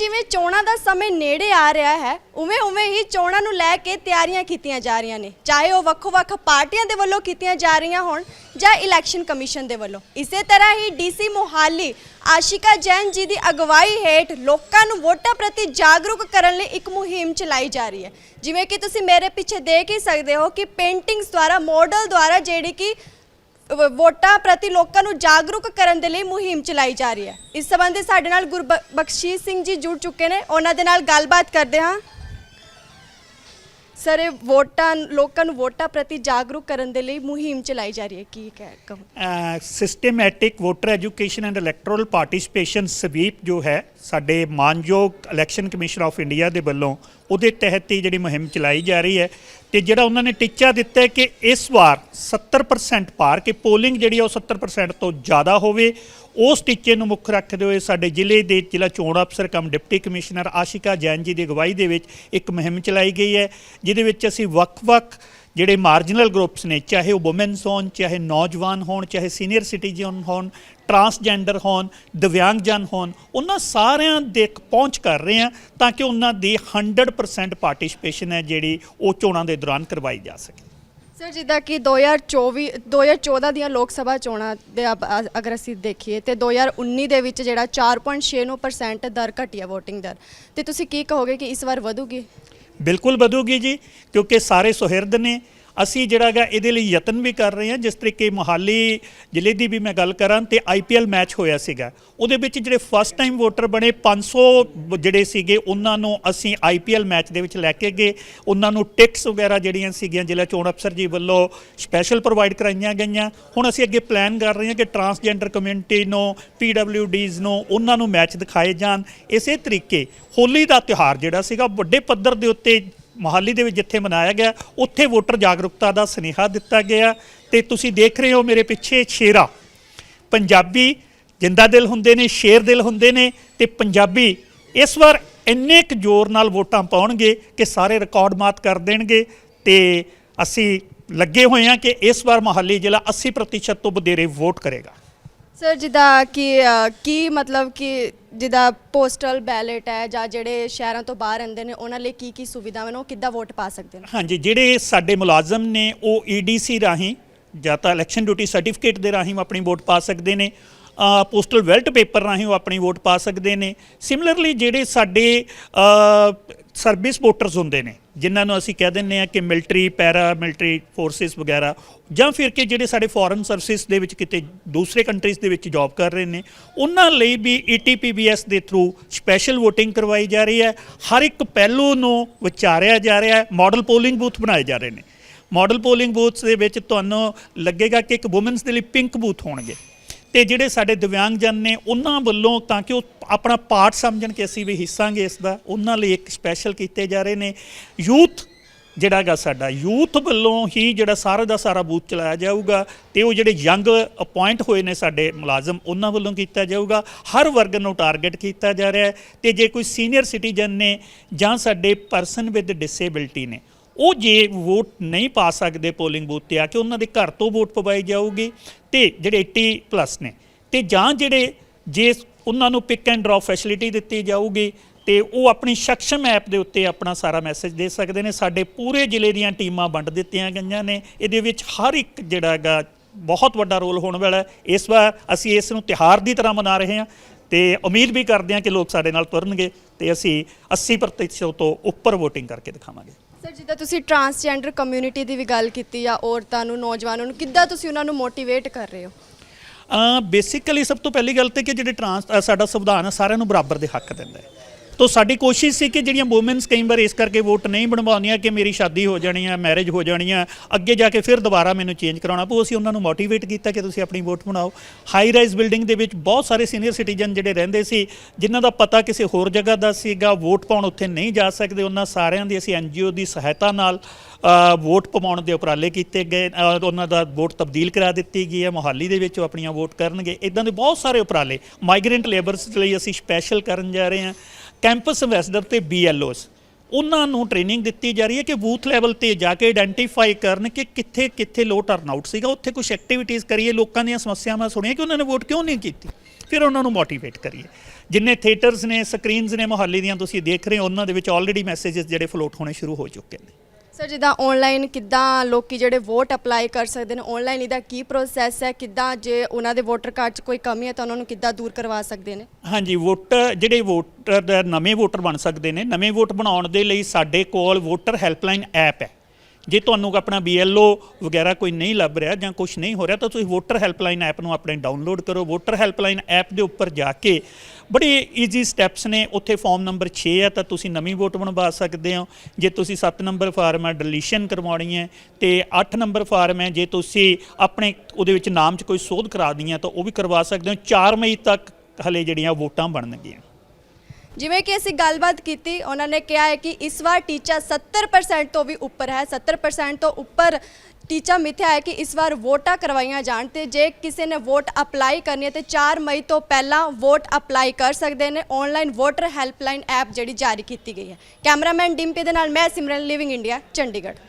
ਜਿਵੇਂ ਚੋਣਾਂ ਦਾ ਸਮੇਂ ਨੇੜੇ ਆ ਰਿਹਾ ਹੈ, ਉਵੇਂ ਉਵੇਂ ਹੀ ਚੋਣਾਂ ਨੂੰ ਲੈ ਕੇ ਤਿਆਰੀਆਂ ਕੀਤੀਆਂ ਜਾ ਰਹੀਆਂ ਨੇ। ਚਾਹੇ ਉਹ ਵੱਖੋ-ਵੱਖ ਪਾਰਟੀਆਂ ਦੇ ਵੱਲੋਂ ਕੀਤੀਆਂ ਜਾ ਰਹੀਆਂ ਹੋਣ ਜਾਂ ਇਲੈਕਸ਼ਨ ਕਮਿਸ਼ਨ ਦੇ ਵੱਲੋਂ। ਇਸੇ ਤਰ੍ਹਾਂ ਹੀ ਡੀਸੀ ਮੋਹਾਲੀ, ਆਸ਼ਿਕਾ ਜੈਨ ਜੀ ਦੀ ਅਗਵਾਈ ਹੇਠ ਲੋਕਾਂ ਨੂੰ ਵੋਟਾਂ ਪ੍ਰਤੀ ਜਾਗਰੂਕ ਕਰਨ ਲਈ ਇੱਕ ਮੁਹਿੰਮ ਚਲਾਈ ਜਾ ਰਹੀ ਹੈ। ਜਿਵੇਂ ਕਿ ਤੁਸੀਂ ਮੇਰੇ ਪਿੱਛੇ ਦੇਖ ਹੀ ਸਕਦੇ ਹੋ ਕਿ ਪੇਂਟਿੰਗਸ ਦੁਆਰਾ ਮਾਡਲ ਦੁਆਰਾ ਜਿਹੜੀ ਕਿ ਵੋਟਾਂ ਪ੍ਰਤੀ ਲੋਕਾਂ ਨੂੰ ਜਾਗਰੂਕ ਕਰਨ ਦੇ ਲਈ ਮੁਹਿੰਮ ਚਲਾਈ ਜਾ ਰਹੀ ਹੈ। ਇਸ ਸੰਬੰਧੀ ਸਾਡੇ ਨਾਲ ਗੁਰਬਖਸ਼ੀਸ਼ ਸਿੰਘ ਜੀ ਜੁੜ ਚੁੱਕੇ ਨੇ। ਉਹਨਾਂ ਦੇ ਨਾਲ ਗੱਲਬਾਤ ਕਰਦੇ ਹਾਂ। ਸਰ ਇਹ ਵੋਟਾਂ, ਲੋਕਾਂ ਨੂੰ ਵੋਟਾਂ ਪ੍ਰਤੀ ਜਾਗਰੂਕ ਕਰਨ ਦੇ ਲਈ ਮੁਹਿੰਮ ਚਲਾਈ ਜਾ ਰਹੀ ਹੈ। ਕੀ ਕਹਿ ਕਹੋ? Systematic voter education and electoral participation SVEEP ਜੋ ਹੈ, ਸਾਡੇ ਮਾਨਯੋਗ ਇਲੈਕਸ਼ਨ ਕਮਿਸ਼ਨ ਆਫ ਇੰਡੀਆ ਦੇ ਵੱਲੋਂ, ਉਹਦੇ ਤਹਿਤ ਹੀ ਜਿਹੜੀ ਮੁਹਿੰਮ ਚਲਾਈ ਜਾ ਰਹੀ ਹੈ ਤੇ ਜਿਹੜਾ ਉਹਨਾਂ ਨੇ ਟੀਚਾ ਦਿੱਤਾ ਹੈ ਕਿ ਇਸ ਵਾਰ 70% ਪਾਰ, ਕਿ ਪੋਲਿੰਗ ਜਿਹੜੀ ਆ ਉਹ 70% ਤੋਂ ਜ਼ਿਆਦਾ ਹੋਵੇ ਉਸ ਟੀਚੇ ਨੂੰ ਮੁੱਖ ਰੱਖਦੇ ਹੋਏ ਸਾਡੇ ਜ਼ਿਲ੍ਹੇ ਦੇ ਜ਼ਿਲ੍ਹਾ ਚੋਣ ਅਫਸਰ cum deputy commissioner Ashika Jain ji ਦੀ ਅਗਵਾਈ ਦੇ ਵਿੱਚ ਇੱਕ ਮੁਹਿੰਮ ਚਲਾਈ ਗਈ ਹੈ, ਜਿਹਦੇ ਵਿੱਚ ਅਸੀਂ ਵੱਖ-ਵੱਖ ਜਿਹੜੇ ਮਾਰਜਨਲ ਗਰੁੱਪਸ ਨੇ, ਚਾਹੇ ਉਹ ਔਮਨਸ ਹੋਣ, ਚਾਹੇ ਨੌਜਵਾਨ ਹੋਣ, ਚਾਹੇ ਸੀਨੀਅਰ ਸਿਟੀਜ਼ਨ ਹੋਣ ਟਰਾਂਸਜੈਂਡਰ ਹੋਣ ਦਿਵਿਆਂਗਜਨ ਹੋਣ, ਉਹਨਾਂ ਸਾਰਿਆਂ ਦੇ ਪਹੁੰਚ ਕਰ ਰਹੇ ਆ ਤਾਂ ਕਿ ਉਹਨਾਂ ਦੀ 100% ਪਾਰਟਿਸਿਪੇਸ਼ਨ ਹੈ ਜਿਹੜੀ ਉਹ ਚੋਣਾਂ ਦੇ ਦੌਰਾਨ ਕਰਵਾਈ ਜਾ ਸਕੇ। ਸਰ, ਜਿੱਦਾਂ ਕਿ 2024 2014 ਦੀਆਂ ਲੋਕ ਸਭਾ ਚੋਣਾਂ ਦੇ ਅਬ- ਅ- ਅਗਰ ਅਸੀਂ ਦੇਖੀਏ ਤੇ 2019 ਦੇ ਵਿੱਚ ਜਿਹੜਾ 4.69% ਦਰ ਘਟੀ ਹੈ VOTING ਦਰ। ਤੇ ਤੁਸੀਂ ਕੀ ਕਹੋਗੇ ਕਿ ਇਸ ਵਾਰ ਵਧੂਗੀ? ਬਿਲਕੁਲ ਵਧੂਗੀ ਜੀ, ਕਿਉਂਕਿ ਸਾਰੇ ਸੁਹਿਰਦ ਨੇ ਅਸੀਂ ਜਿਹੜਾ ਹੈਗਾ ਇਹਦੇ ਲਈ ਯਤਨ ਵੀ ਕਰ ਰਹੇ ਹਾਂ। ਜਿਸ ਤਰੀਕੇ ਮੋਹਾਲੀ ਜ਼ਿਲ੍ਹੇ ਦੀ ਵੀ ਮੈਂ ਗੱਲ ਕਰਾਂ ਤੇ ਆਈਪੀਐਲ ਮੈਚ ਹੋਇਆ ਸੀਗਾ। ਉਹਦੇ ਵਿੱਚ ਜਿਹੜੇ ਫਸਟ ਟਾਈਮ ਵੋਟਰ ਬਣੇ 500 ਬ- ਜਿਹੜੇ ਸੀਗੇ, ਉਹਨਾਂ ਨੂੰ ਅਸੀਂ ਆਈਪੀਐਲ ਮੈਚ ਦੇ ਵਿੱਚ ਲੈ ਕੇ ਗਏ। ਉਹਨਾਂ ਨੂੰ ਟਿਕਸ ਵਗੈਰਾ ਜਿਹੜੀਆਂ ਸੀਗੀਆਂ ਜ਼ਿਲ੍ਹਾ ਚੋਣ ਅਫਸਰ ਜੀ ਵੱਲੋਂ ਸਪੈਸ਼ਲ ਪ੍ਰੋਵਾਈਡ ਕਰਾਈਆਂ ਗਈਆਂ। ਹੁਣ ਅਸੀਂ ਅੱਗੇ ਪਲਾਨ ਕਰ ਰਹੇ ਹਾਂ ਕਿ ਟਰਾਂਸਜੈਂਡਰ ਕਮਿਊਨਿਟੀ ਨੂੰ ਪੀਡਬਲਯੂਡੀਜ਼ ਨੂੰ, ਉਹਨਾਂ ਨੂੰ ਮੈਚ ਦਿਖਾਏ ਜਾਣ। ਇਸੇ ਤਰੀਕੇ ਹੋਲੀ ਦਾ ਤਿਉਹਾਰ ਜਿਹੜਾ ਸੀਗਾ, ਵੱਡੇ ਪੱਧਰ ਦੇ ਉੱਤੇ ਮੋਹਾਲੀ ਦੇ ਵਿੱਚ ਜਿੱਥੇ ਮਨਾਇਆ ਗਿਆ, ਉੱਥੇ ਵੋਟਰ ਜਾਗਰੂਕਤਾ ਦਾ ਸੁਨੇਹਾ ਦਿੱਤਾ ਗਿਆ ਤੇ ਤੁਸੀਂ ਦੇਖ ਰਹੇ ਹੋ ਮੇਰੇ ਪਿੱਛੇ ਸ਼ੇਰਾ ਪੰਜਾਬੀ ਜਿੰਦਾ ਦਿਲ ਹੁੰਦੇ ਨੇ, ਸ਼ੇਰ ਦਿਲ ਹੁੰਦੇ ਨੇ ਤੇ ਪੰਜਾਬੀ ਇਸ ਵਾਰ ਇੰਨੇ ਕੁ ਜ਼ੋਰ ਨਾਲ ਵੋਟਾਂ ਪਾਉਣਗੇ ਕਿ ਸਾਰੇ ਰਿਕਾਰਡ ਮਾਤ ਕਰ ਦੇਣਗੇ ਤੇ ਅਸੀਂ ਲੱਗੇ ਹੋਏ ਹਾਂ ਕਿ ਇਸ ਵਾਰ ਮੋਹਾਲੀ ਜ਼ਿਲ੍ਹਾ 80% ਤੋਂ ਵਧੇਰੇ ਵੋਟ ਕਰੇਗਾ। ਸਰ ਜਿੱਦਾਂ ਕਿ ਅ, ਕੀ ਮਤਲਬ ਕਿ ਜਿੱਦਾਂ ਪੋਸਟਲ ਬੈਲਟ ਹੈ ਜਾਂ ਜਿਹੜੇ ਸ਼ਹਿਰਾਂ ਤੋਂ ਬਾਹਰ ਰਹਿੰਦੇ ਨੇ ਉਹਨਾਂ ਲਈ ਕੀ ਕੀ ਸੁਵਿਧਾਵਾਂ ਨੇ ਉਹ ਕਿੱਦਾਂ ਵੋਟ ਪਾ ਸਕਦੇ ਨੇ? ਹਾਂਜੀ ਜਿਹੜੇ ਸਾਡੇ ਮੁਲਾਜ਼ਮ ਨੇ ਉਹ ਈਡੀਸੀ ਰਾਹੀਂ ਜਾਂ ਤਾਂ ਇਲੈਕਸ਼ਨ ਡਿਊਟੀ ਸਰਟੀਫਿਕੇਟ ਦੇ ਰਾਹੀਂ ਉਹ ਆਪਣੀ ਵੋਟ ਪਾ ਸਕਦੇ ਨੇ ਪੋਸਟਲ ਵੈਲਟ ਪੇਪਰ ਰਾਹੀਂ ਉਹ ਆਪਣੀ ਵੋਟ ਪਾ ਸਕਦੇ ਨੇ। ਸਿਮਿਲਰਲੀ ਜਿਹੜੇ ਸਾਡੇ ਸਰਵਿਸ ਵੋਟਰਸ ਹੁੰਦੇ ਨੇ ਜਿਨ੍ਹਾਂ ਨੂੰ ਅਸੀਂ ਕਹਿ ਦਿੰਦੇ ਆ ਕਿ ਮਿਲਟਰੀ ਪੈਰਾ ਮਿਲਟਰੀ ਫੋਰਸਿਸ ਵਗੈਰਾ, ਜਾਂ ਫਿਰ ਕਿ ਜਿਹੜੇ ਸਾਡੇ ਫੋਰਨ ਸਰਵਿਸ ਦੇ ਵਿੱਚ ਕਿਤੇ ਦੂਸਰੇ ਕੰਟਰੀਜ਼ ਦੇ ਵਿੱਚ ਜੌਬ ਕਰ ਰਹੇ ਨੇ, ਉਹਨਾਂ ਲਈ ਵੀ E ਈਟੀਪੀਬੀਐਸ ਦੇ ਥਰੂ ਸਪੈਸ਼ਲ VOTING ਕਰਵਾਈ ਜਾ ਰਹੀ ਹੈ। ਹਰ ਇੱਕ ਪਹਿਲੂ ਨੂੰ ਵਿਚਾਰਿਆ ਜਾ ਰਿਹਾ ਹੈ ਮਾਡਲ ਪੋਲਿੰਗ ਬੂਥ ਬਣਾਏ ਜਾ ਰਹੇ ਨੇ। ਮਾਡਲ ਪੋਲਿੰਗ ਬੂਥਸ ਦੇ ਵਿੱਚ ਤੁਹਾਨੂੰ ਲੱਗੇਗਾ ਕਿ ਇੱਕ ਔਮਨਸ ਦੇ ਲਈ ਪਿੰਕ ਬੂਥ ਹੋਣਗੇ। ਤੇ ਜਿਹੜੇ ਸਾਡੇ ਦਿਵਿਆਂਗਜਨ ਨੇ, ਉਹਨਾਂ ਵੱਲੋਂ ਤਾਂ ਕਿ ਉਹ ਆਪਣਾ ਪਾਰਟ ਸਮਝਣ ਕਿ ਅਸੀਂ ਵੀ ਹਿੱਸਾਂਗੇ ਇਸ ਦਾ, ਉਹਨਾਂ ਲਈ ਇੱਕ ਸਪੈਸ਼ਲ ਕੀਤੇ ਜਾ ਰਹੇ ਨੇ। ਯੂਥ ਜਿਹੜਾ ਹੈਗਾ ਸਾਡਾ, ਯੂਥ ਵੱਲੋਂ ਹੀ ਜਿਹੜਾ ਸਾਰਾ ਦਾ ਸਾਰਾ ਬੂਥ ਚਲਾਇਆ ਜਾਊਗਾ ਤੇ ਉਹ ਜਿਹੜੇ ਯੰਗ ਅਪਾਇੰਟ ਹੋਏ ਨੇ ਸਾਡੇ ਮੁਲਾਜ਼ਮ, ਉਹਨਾਂ ਵੱਲੋਂ ਕੀਤਾ ਜਾਊਗਾ। ਹਰ ਵਰਗ ਨੂੰ ਟਾਰਗੇਟ ਕੀਤਾ ਜਾ ਰਿਹਾ ਹੈ ਤੇ ਜੇ ਕੋਈ ਸੀਨੀਅਰ ਸਿਟੀਜ਼ਨ ਨੇ ਜਾਂ ਸਾਡੇ ਪਰਸਨ ਵਿਦ ਡਿਸੇਬਿਲਟੀ ਨੇ ਉਹ ਜੇ ਵੋਟ ਨਹੀਂ ਪਾ ਸਕਦੇ ਪੋਲਿੰਗ ਬੂਥ ਤੇ ਆ ਕੇ ਉਹਨਾਂ ਦੇ ਘਰ ਤੋਂ ਵੋਟ ਪਵਾਈ ਜਾਊਗੀ ਤੇ ਜਿਹੜੇ 80 ਪਲੱਸ ਨੇ, ਤੇ ਜਾਂ ਜਿਹੜੇ ਜੇ ਉਹਨਾਂ ਨੂੰ ਪਿਕ ਐਂਡ ਡ੍ਰੌਪ ਫੈਸਿਲਿਟੀ ਦਿੱਤੀ ਜਾਊਗੀ ਤੇ ਉਹ ਆਪਣੀ ਸક્ષਮ ਐਪ ਦੇ ਉੱਤੇ ਆਪਣਾ ਸਾਰਾ ਮੈਸੇਜ ਦੇ ਸਕਦੇ ਨੇ। ਸਾਡੇ ਪੂਰੇ ਜ਼ਿਲ੍ਹੇ ਦੀਆਂ ਟੀਮਾਂ ਵੰਡ ਦਿੱਤੀਆਂ ਗਈਆਂ ਨੇ। ਇਹਦੇ ਵਿੱਚ ਹਰ ਇੱਕ ਜਿਹੜਾ ਹੈਗਾ ਬਹੁਤ ਵੱਡਾ ਰੋਲ ਹੋਣ ਵਾਲਾ ਇਸ ਵਾਰ ਅਸੀਂ ਇਸ ਨੂੰ ਤਿਹਾਰ ਦੀ ਤਰ੍ਹਾਂ ਮਨਾ ਰਹੇ ਹਾਂ ਤੇ ਉਮੀਦ ਵੀ ਕਰਦੇ ਹਾਂ ਕਿ ਲੋਕ ਸਾਡੇ ਨਾਲ ਤੁਰਨਗੇ ਤੇ ਅਸੀਂ 80% ਤੋਂ ਉੱਪਰ VOTING ਕਰਕੇ ਦਿਖਾਵਾਂਗੇ। ਸਰ ਜਿੱਦਾਂ ਤੁਸੀਂ ਟਰਾਂਸਜੈਂਡਰ ਕਮਿਊਨਿਟੀ ਦੀ ਵੀ ਗੱਲ ਕੀਤੀ ਆ ਔਰਤਾਂ ਨੂੰ ਨੌਜਵਾਨਾਂ ਨੂੰ ਕਿੱਦਾਂ ਤੁਸੀਂ ਉਹਨਾਂ ਨੂੰ ਮੋਟੀਵੇਟ ਕਰ ਰਹੇ ਹੋ? ਬੇਸਿਕਲੀ ਸਭ ਤੋਂ ਪਹਿਲੀ ਗੱਲ ਤੇ ਕਿ ਜਿਹੜੇ ਟਰਾਂਸ ਅ, ਸਾਡਾ ਸੰਵਿਧਾਨ ਹੈ ਸਾਰਿਆਂ ਨੂੰ ਬਰਾਬਰ ਦੇ ਹੱਕ ਦਿੰਦਾ ਹੈ। ਤੋ ਸਾਡੀ ਕੋਸ਼ਿਸ਼ ਸੀ ਕਿ ਜਿਹੜੀਆਂ ਔਮਨਸ ਕਈ ਵਾਰ ਇਸ ਕਰਕੇ ਵੋਟ ਨਹੀਂ ਬਣਵਾਉਂਦੀਆਂ ਕਿ ਮੇਰੀ ਸ਼ਾਦੀ ਹੋ ਜਾਣੀ ਆ, ਮੈਰਿਜ ਹੋ ਜਾਣੀ ਆ, ਅੱਗੇ ਜਾ ਕੇ ਫਿਰ ਦੁਬਾਰਾ ਮੈਨੂੰ ਚੇਂਜ ਕਰਾਉਣਾ ਪਊ, ਅਸੀਂ ਉਹਨਾਂ ਨੂੰ ਮੋਟੀਵੇਟ ਕੀਤਾ ਕਿ ਤੁਸੀਂ ਆਪਣੀ ਵੋਟ ਬਣਾਓ। ਹਾਈ ਰਾਈਜ਼ ਬਿਲਡਿੰਗ ਦੇ ਵਿੱਚ ਬਹੁਤ ਸਾਰੇ ਸੀਨੀਅਰ ਸਿਟੀਜ਼ਨ ਜਿਹੜੇ ਰਹਿੰਦੇ ਸੀ, ਜਿਨ੍ਹਾਂ ਦਾ ਪਤਾ ਕਿਸੇ ਹੋਰ ਜਗ੍ਹਾ ਦਾ ਸੀਗਾ, ਵੋਟ ਪਾਉਣ ਉੱਥੇ ਨਹੀਂ ਜਾ ਸਕਦੇ, ਉਹਨਾਂ ਸਾਰਿਆਂ ਦੀ ਅਸੀਂ ਐਨਜੀਓ ਦੀ ਸਹਾਇਤਾ ਨਾਲ ਵੋਟ ਪਵਾਉਣ ਦੇ ਉਪਰਾਲੇ ਕੀਤੇ ਗਏ ਉਹਨਾਂ ਦਾ ਵੋਟ ਤਬਦੀਲ ਕਰਾ ਦਿੱਤੀ ਗਈ ਹੈ, ਮੋਹਾਲੀ ਦੇ ਵਿੱਚ ਉਹ ਆਪਣੀਆਂ ਵੋਟ ਕਰਨਗੇ। ਇਦਾਂ ਦੇ ਬਹੁਤ ਸਾਰੇ ਉਪਰਾਲੇ ਮਾਈਗ੍ਰੈਂਟ ਲੇਬਰਸ ਲਈ ਅਸੀਂ ਸਪੈਸ਼ਲ ਕਰਨ ਜਾ ਰਹੇ ਹਾਂ। ਕੈਂਪਸ ਐਮਬੈਸਡਰ ਤੇ ਬੀਐਲਓਸ ਉਹਨਾਂ ਨੂੰ ਟ੍ਰੇਨਿੰਗ ਦਿੱਤੀ ਜਾ ਰਹੀ ਹੈ ਕਿ ਬੂਥ ਲੈਵਲ ਤੇ ਜਾ ਕੇ ਆਇਡੈਂਟੀਫਾਈ ਕਰਨ ਕਿ ਕਿੱਥੇ ਕਿੱਥੇ ਲੋ ਟਰਨ ਆਊਟ ਸੀਗਾ। ਉੱਥੇ ਕੁਝ ਐਕਟੀਵਿਟੀਜ਼ ਕਰੀਏ, ਲੋਕਾਂ ਦੀਆਂ ਸਮੱਸਿਆਵਾਂ ਸੁਣੀਏ ਕਿ ਉਹਨਾਂ ਨੇ ਵੋਟ ਕਿਉਂ ਨਹੀਂ ਕੀਤੀ? ਫਿਰ ਉਹਨਾਂ ਨੂੰ ਮੋਟੀਵੇਟ ਕਰੀਏ। ਜਿੰਨੇ ਥੀਏਟਰਸ ਨੇ ਸਕਰੀਨਸ ਨੇ, ਮੁਹਾਲੀ ਦੀਆਂ ਤੁਸੀਂ ਦੇਖ ਰਹੇ ਹੋ, ਉਹਨਾਂ ਦੇ ਵਿੱਚ ਆਲਰੇਡੀ ਮੈਸੇजेस ਜਿਹੜੇ ਫਲੋਟ ਹੋਣੇ ਸ਼ੁਰੂ ਹੋ ਚੁੱਕੇ ਨੇ। ਸਰ, ਜਿੱਦਾਂ ਆਨਲਾਈਨ ਕਿੱਦਾਂ ਲੋਕੀ ਜਿਹੜੇ ਵੋਟ ਅਪਲਾਈ ਕਰ ਸਕਦੇ ਨੇ ਆਨਲਾਈਨ ਇਹਦਾ ਕੀ ਪ੍ਰੋਸੈਸ ਹੈ? ਕਿੱਦਾਂ ਜੇ ਉਹਨਾਂ ਦੇ ਵੋਟਰ ਕਾਰਡ 'ਚ ਕੋਈ ਕਮੀ ਹੈ ਤਾਂ ਉਹਨਾਂ ਨੂੰ ਕਿੱਦਾਂ ਦੂਰ ਕਰਵਾ ਸਕਦੇ ਨੇ? ਹਾਂਜੀ ਵੋਟਰ ਜਿਹੜੇ ਵੋਟਰ ਨਵੇਂ ਵੋਟਰ ਬਣ ਸਕਦੇ ਨੇ, ਨਵੇਂ ਵੋਟ ਬਣਾਉਣ ਦੇ ਲਈ ਸਾਡੇ ਕੋਲ ਵੋਟਰ ਹੈਲਪਲਾਈਨ ਐਪ ਹੈ। ਜੇ ਤੁਹਾਨੂੰ ਆਪਣਾ BLO ਵਗੈਰਾ ਕੋਈ ਨਹੀਂ ਲੱਭ ਰਿਹਾ ਜਾਂ ਕੁਝ ਨਹੀਂ ਹੋ ਰਿਹਾ, ਤਾਂ ਤੁਸੀਂ ਵੋਟਰ ਹੈਲਪਲਾਈਨ ਐਪ ਨੂੰ ਆਪਣੇ ਡਾਊਨਲੋਡ ਕਰੋ। ਵੋਟਰ ਹੈਲਪਲਾਈਨ ਐਪ ਦੇ ਉੱਪਰ ਜਾ ਕੇ ਬੜੇ ਈਜ਼ੀ ਸਟੈਪਸ ਨੇ। ਉੱਥੇ ਫਾਰਮ ਨੰਬਰ 6 ਹੈ ਤਾਂ ਤੁਸੀਂ ਨਵੀਂ ਵੋਟ ਬਣਵਾ ਸਕਦੇ ਹੋ। ਜੇ ਤੁਸੀਂ 7 ਨੰਬਰ ਫਾਰਮ ਹੈ ਡਿਲੀਸ਼ਨ ਕਰਵਾਉਣੀ ਹੈ, ਤੇ 8 ਨੰਬਰ ਫਾਰਮ ਹੈ, ਜੇ ਤੁਸੀਂ ਆਪਣੇ ਉਹਦੇ ਵਿੱਚ ਨਾਮ 'ਚ ਕੋਈ ਸੋਧ ਕਰਾ ਹੈ ਤਾਂ ਉਹ ਵੀ ਕਰਵਾ ਸਕਦੇ ਹੋ। 4 ਮਈ ਤੱਕ ਹਲੇ ਜਿਹੜੀਆਂ ਵੋਟਾਂ ਬਣਨਗੀਆਂ। ਜਿਵੇਂ ਕਿ ਅਸੀਂ ਗੱਲਬਾਤ ਕੀਤੀ, ਉਹਨਾਂ ਨੇ ਕਿਹਾ ਹੈ ਕਿ ਇਸ ਵਾਰ ਟੀਚਾ 70% ਤੋਂ ਵੀ ਉੱਪਰ ਹੈ 70% ਤੋਂ ਉੱਪਰ ਟੀਚਾ ਮਿਥਿਆ ਹੈ ਕਿ ਇਸ ਵਾਰ ਵੋਟਾਂ ਕਰਵਾਈਆਂ ਜਾਣ ਤੇ ਜੇ ਕਿਸੇ ਨੇ ਵੋਟ ਅਪਲਾਈ ਕਰਨੀ ਹੈ ਤੇ 4 ਮਈ ਤੋਂ ਪਹਿਲਾਂ ਵੋਟ ਅਪਲਾਈ ਕਰ ਸਕਦੇ ਨੇ। ਆਨਲਾਈਨ ਵੋਟਰ ਹੈਲਪਲਾਈਨ ਐਪ ਜਿਹੜੀ ਜਾਰੀ ਕੀਤੀ ਗਈ ਹੈ। ਕੈਮਰਾਮੈਨ ਡਿੰਪੀ ਦੇ ਨਾਲ ਮੈਂ ਸਿਮਰਨ ਲਿਵਿੰਗ ਇੰਡੀਆ ਚੰਡੀਗੜ੍ਹ।